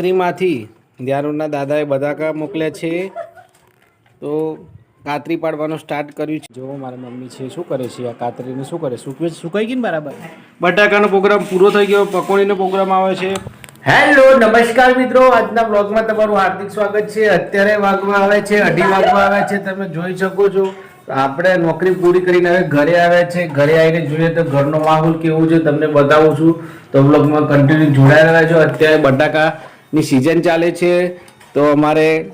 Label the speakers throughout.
Speaker 1: સાસરીમાંથી ધ્યાનુના દાદાએ બધાકા મોકલ્યા છે. તો કાતરી પાડવાનું સ્ટાર્ટ કર્યું છે. જો મારા મમ્મી છે, શું કરે છે આ કાતરીને શું કરે? સુકવે સુકાઈ ગઈ ને બરાબર? બટાકાનો પ્રોગ્રામ પૂરો થઈ ગયો, પકોડીનો પ્રોગ્રામ આવે છે. હેલો, નમસ્કાર મિત્રો. આજના બ્લોગમાં તમારું હાર્દિક સ્વાગત છે. અત્યારે વાગવા આવે છે, અઢી વાગવા આવે છે. તમે જોઈ શકો છો, આપણે નોકરી પૂરી કરીને હવે ઘરે આવ્યા છે. ઘરે આવીને જોઈએ તો ઘરનો માહોલ કેવું છે, તમને બતાવું છું. તો બ્લોગમાં કન્ટિન્યુ જોડાયેલા રહેજો. અત્યારે બટાકાની સિઝન ચાલે છે. તો અમારે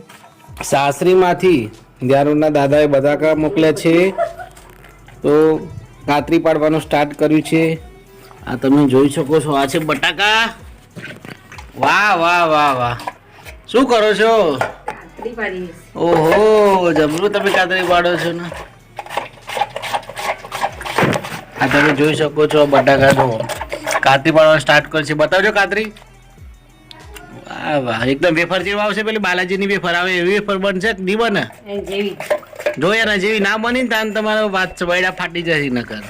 Speaker 1: સાસરીમાંથી ધ્યાનુના દાદાએ બટાકા મોકલ્યા છે. તો કાતરી પાડવાનું સ્ટાર્ટ કર્યું છે. આ તમે જોઈ શકો છો આ છે બટાકા. વાહ વાહ વાહ વાહ. શું કરો છો? ઓહો જબરું તમે કાતરી પાડો છો ને. આ તમે જોઈ શકો છો બટાકા જો કાતરી પાડવાનું સ્ટાર્ટ કરશે બતાવજો કાતરી. વાહ એકદમ વેફર જેવું આવશે પેલી. બાલાજીની વેફર આવે એવી વેફર બનશે કે નહીં બને? જો ને જેવી ના બની ને તાન તમારો વાત બૈડા ફાટી જશે નકર.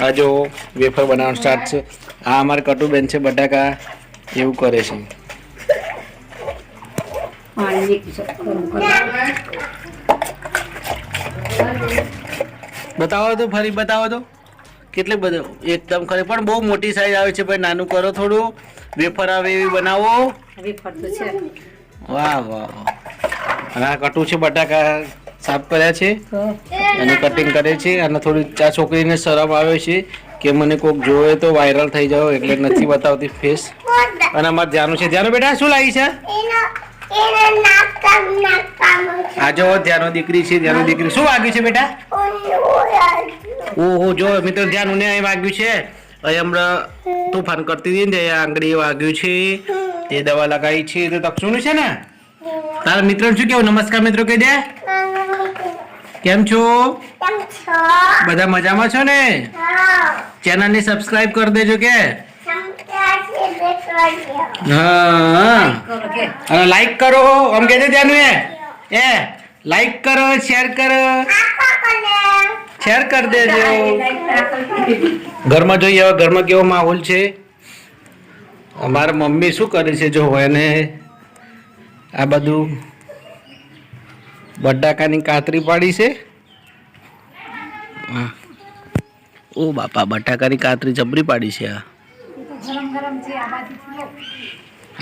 Speaker 1: આ જો વેફર બનાવવાનું સ્ટાર્ટ છે. આ અમારે કટુબેન છે બટાકા. એવું કરે છે. બતાવો તો ફરી બતાવો તો. કેટલી બધું એકદમ ખરી. પણ બહુ મોટી સાઈઝ આવે છે ભાઈ. નાનું કરો થોડું. વેફર આવે એવી બનાવો. વાહ વાહ વાહ. અને આ કટુ છે બટાકા સાફ કર્યા છે. અને કટિંગ કરે છે. અને થોડી ચા છોકરીને શરમ આવે છે કે મને કોક જોવે તો વાયરલ થઈ જાવ એટલે નથી બતાવતી ફેસ અને અમારે ધ્યાનું છે. ધ્યાનું બેટા શું લાવી છે? આ જો ધ્યાનો દીકરી છે ધ્યાનો દીકરી. શું વાગ્યું છે બેટા? ઓહો જો મિત્રો ધ્યાન ને અહીં વાગ્યું છે. અહીં હમણાં તોફાન કરતી હતી ને આંગળી વાગ્યું છે. તે દવા લગાવી છે. તો તપસુનું છે ને? તારા મિત્ર શું કેવું? નમસ્કાર મિત્રો કહી દે. કેમ છો? બધા મજામાં છો ને? ચેનલ ને સબસ્ક્રાઇબ કરી દેજો કે. હા લાઈક કરો. આમ કે દે ત્યાંનું એ. લાઈક કરો શેર કરો. શેર કરી દેજો. ઘરમાં જોઈએ હવે ઘરમાં કેવો માહોલ છે? અમારા મમ્મી શું કરે છે જો એને આ બધું બટાકાની કાતરી પાડી છે. હા. ઓ બાપા બટાકાની કાતરી જબરી પાડી છે આ.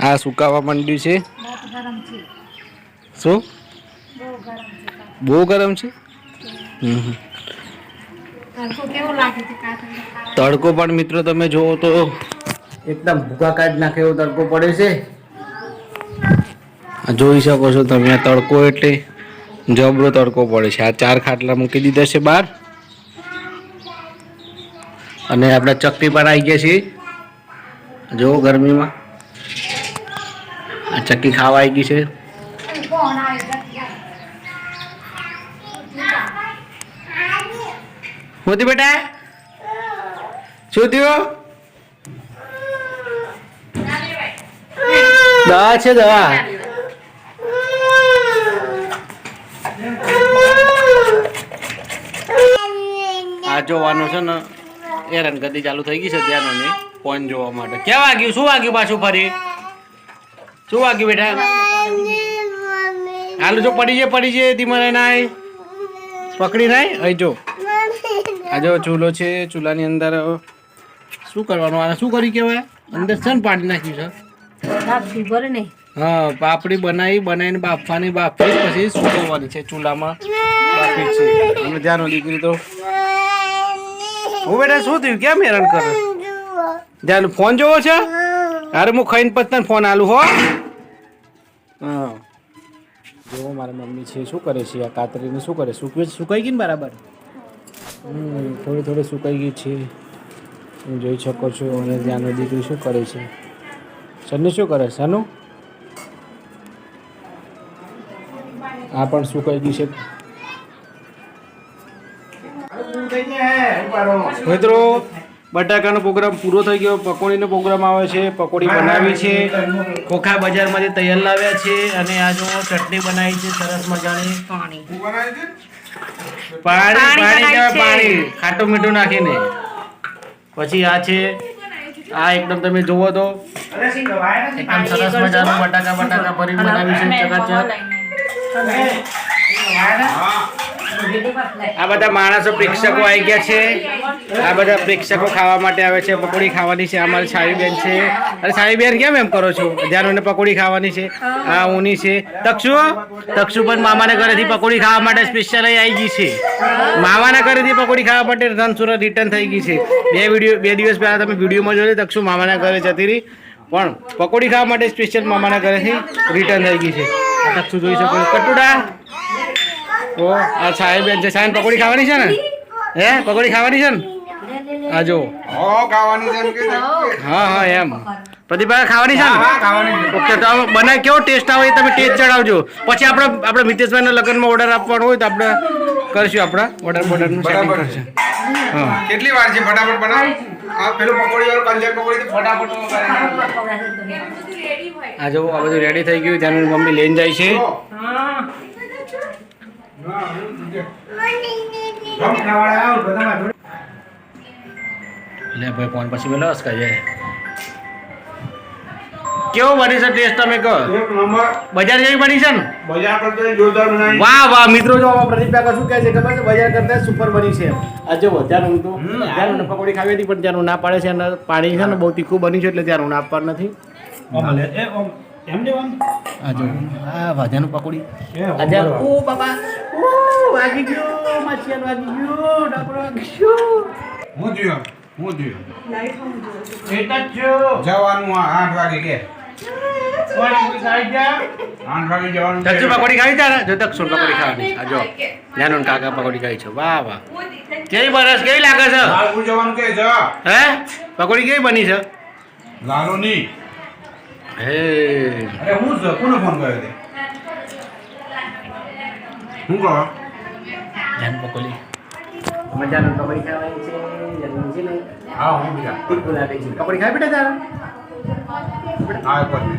Speaker 1: આ સુકાવા માંડ્યું છે. શું? બહુ ગરમ છે. તડકો પણ મિત્રો તમે જુઓ તો એકદમ ભૂકા કાઢ નાખે એવો તડકો પડે છે. આ જોઈ શકો છો તમે આ તડકો એટલે જબરો તડકો પડે છે. આ ચાર ખાટલા મૂકી દીધા છે બહાર. અને આપણા ચક્કી પર આવી ગયા છે. જો ગરમીમાં. આ ચક્કી ખાવા આવી ગઈ છે. મોતી બેટા શું થયું દવા છે દવા આ જોવાનું છે ને હેરાનગતિ ચાલુ થઈ ગઈ છે ધ્યાન ફોન જોવા માટે. ક્યાં વાગ્યું? શું વાગ્યું પાછું ફરી? શું વાગ્યું બેટા? હાલું જો, પડી જાય પડી જાય ધીમા રહીને આય પકડી નાય? અહીં જો. આ જો ચૂલો છે ચૂલાની અંદર શું કરવાનું? આને શું કરી કહેવાય? અંદર છે ને પાણી નાખ્યું છે. હા પાપડી બનાવી બનાવીને બાફવાની બાફી પછી સુકવવાની છે ચૂલામાં? બાફી છે. અમે ધ્યાન દીકરી તો. હું બેટા શું થયું? કેમ હેરાન કરે? ધ્યાન ફોન જોવો છે? અરે હું ખાઈને પછી તને ફોન આલું હો. હા. જો મારા મમ્મી છે શું કરે છે? આ કાતરીને શું કરે? સુકવે સુકાઈ ગઈ ને બરાબર? થોડી થોડું સુકાઈ ગઈ છે. તમે જોઈ શકો છો અને ત્યાંનો દીકરી શું કરે છે. સનુ શું કરે? સનુ? આ પણ સુકાઈ ગયું છે. મિત્રો બટાકાનો પ્રોગ્રામ પૂરો થઈ ગયો. પકોડીનો પ્રોગ્રામ આવે છે. પકોડી બનાવી છે. ખોખા બજારમાંથી તૈયાર લાવ્યા છે. અને આ જો ચટણી બનાવી છે. સરસ મજાની. પાણી. પાણી કહેવાય પાણી. ખાટું મીઠું નાખીને. પછી આ છે આ એકદમ તમે જુઓ તો. એકદમ સરસ મજાનું બટાકા બટાકા ભરી બનાવ્યું છે ચકાચક આ બધા માણસો પ્રેક્ષકો આવી ગયા છે. આ બધા પ્રેક્ષકો ખાવા માટે આવે છે, પકોડી ખાવાની છે. અમારી છાવી બેન છે. અરે સાહીબેન બેન કેમ એમ કરો છો? ધ્યાન પકોડી ખાવાની છે. આ ઊની છે. તક્ષુ તક્ષુ પણ મામાના ઘરેથી પકોડી ખાવા માટે સ્પેશિયલ આવી ગઈ છે. મામાના ઘરેથી પકોડી ખાવા માટે ધનસુરત રિટર્ન થઈ ગઈ છે. બે વીડિયો બે દિવસ પહેલાં તમે વિડીયોમાં જોઈ તક્ષુ મામાના ઘરે જતી રહી. પણ પકોડી ખાવા માટે સ્પેશિયલ મામાના ઘરેથી રિટર્ન થઈ ગઈ છે. તક્ષુ જોઈ શકો કટુડા. તો આ સાહેબ બેન છે સાહેબ પકોડી ખાવાની છે ને? હે પકોડી ખાવાની છે ને? આજો જો
Speaker 2: ઓ ખાવાની છે કે
Speaker 1: હા હા એમ. પ્રદીપભાઈ ખાવાની છે ને? ઓકે તો બનાવી કેવો ટેસ્ટ આવે એ તમે ટેસ્ટ ચડાવજો પછી આપણે આપણે મિતેશભાઈના લગ્નમાં ઓર્ડર આપવાનો હોય તો આપણે કરશું આપણા. ઓર્ડર બોર્ડરનું સેટિંગ કરશું. હા.
Speaker 2: કેટલી વાર છે ફટાફટ બનાવ? આ પેલું પકોડી વાળું કંજર પકોડી ફટાફટ બનાવી
Speaker 1: આ જો આ બધું રેડી થઈ ગયું. ત્યાંનું મમ્મી લઈને જાય છે. લે ભાઈ ફોન પછી મેં લસ જાય. કેવો બની છે ટેસ્ટ તમે કહો?
Speaker 2: એક નંબર.
Speaker 1: બજાર જેવી બની છે ને?
Speaker 2: બજાર કરતા જોરદાર બનાવી.
Speaker 1: વાહ વાહ મિત્રો જો આમાં પ્રદીપ કાકા શું કહે છે ખબર છે? બજાર કરતા સુપર બની છે આજે વધારે હું તો ત્યારે પકોડી ખાવી હતી પણ ત્યાંનું ના પાડે છે અને પાણી છે ને બહુ તીખું બની છે એટલે ત્યાંનું ના પર નથી. આ જો. આ વાજાનું પકોડી. જ્યાં ઓ બાબા. ઓ વાગી ગયો. માછીયાર વાગી ગયો. ડાબરો વાગી ગયો.
Speaker 2: હું થયું હું થયું
Speaker 1: એટલા જ છો
Speaker 2: જવાનું આ આઠ વાગે કે.
Speaker 1: વાગી ખાઈ ગયા
Speaker 2: આઠ વાગે જવાનું છે.
Speaker 1: દક્ષુ પકોડી ખાવી તારે? જો દક્ષુ પકોડી ખાવાની. આ જો. નાનું કાકા પકોડી ખાઈ છે. વાહ વાહ. કેવી બરસ કેવી લાગે છે?
Speaker 2: લાલપુર જવાનું કે જા
Speaker 1: હે? પકોડી કેવી બની છે?
Speaker 2: લાલો ની
Speaker 1: હે
Speaker 2: અરે હું છે કોને ફોન કર્યો તે? હું કહો?
Speaker 1: જાન પકોડી મજાનું કબડી ખાવાની છે જન્મજી છે ને
Speaker 2: હા હું બીજા
Speaker 1: તીખું લાગે છે. પકોડી ખાવી બેટા તારા?
Speaker 2: હા પકોલી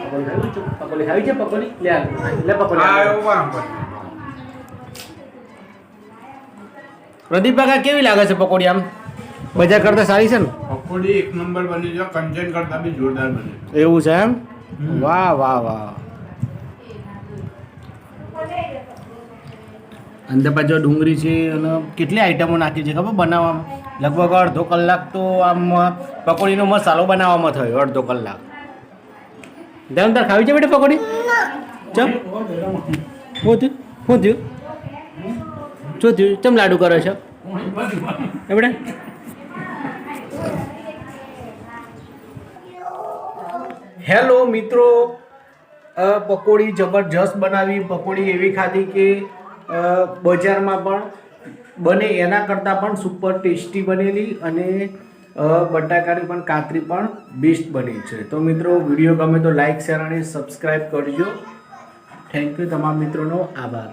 Speaker 1: પકોડી. ખાવી છે? પકોડી ખાવી છે પકોડી? લે આ, લે પકોડી
Speaker 2: હા એવું બરાબર
Speaker 1: પ્રદીપ કાકા કેવી લાગે છે પકોડી આમ? બજાર કરતા સારી છે ને?
Speaker 2: પકોડી એક નંબર બની છે કંચન કરતા બી જોરદાર બની
Speaker 1: એવું છે એમ? વાહ વાહ વાહ. અંદર પાછો ડુંગળી છે અને કેટલી આઈટમો નાખી છે ખબર બનાવવામાં? લગભગ અડધો કલાક તો આમ પકોડીનો મસાલો બનાવવામાં થયો અડધો કલાક. ધ્યાન તાર ખાવી છે બેટા પકોડી? ચમ? શું થયું? શું થયું? શું થયું? ચમ લાડુ કરો છો? એ બેટા હેલો મિત્રો પકોડી જબરજસ્ત બનાવી, પકોડી એવી ખાધી કે બજારમાં પણ બને એના કરતાં પણ સુપર ટેસ્ટી બનેલી અને બટાકાની પણ કાતરી પણ બેસ્ટ બની છે. તો મિત્રો વીડિયો ગમે તો લાઈક શેર અને સબસ્ક્રાઈબ કરજો. થેન્ક યુ તમામ મિત્રોનો આભાર.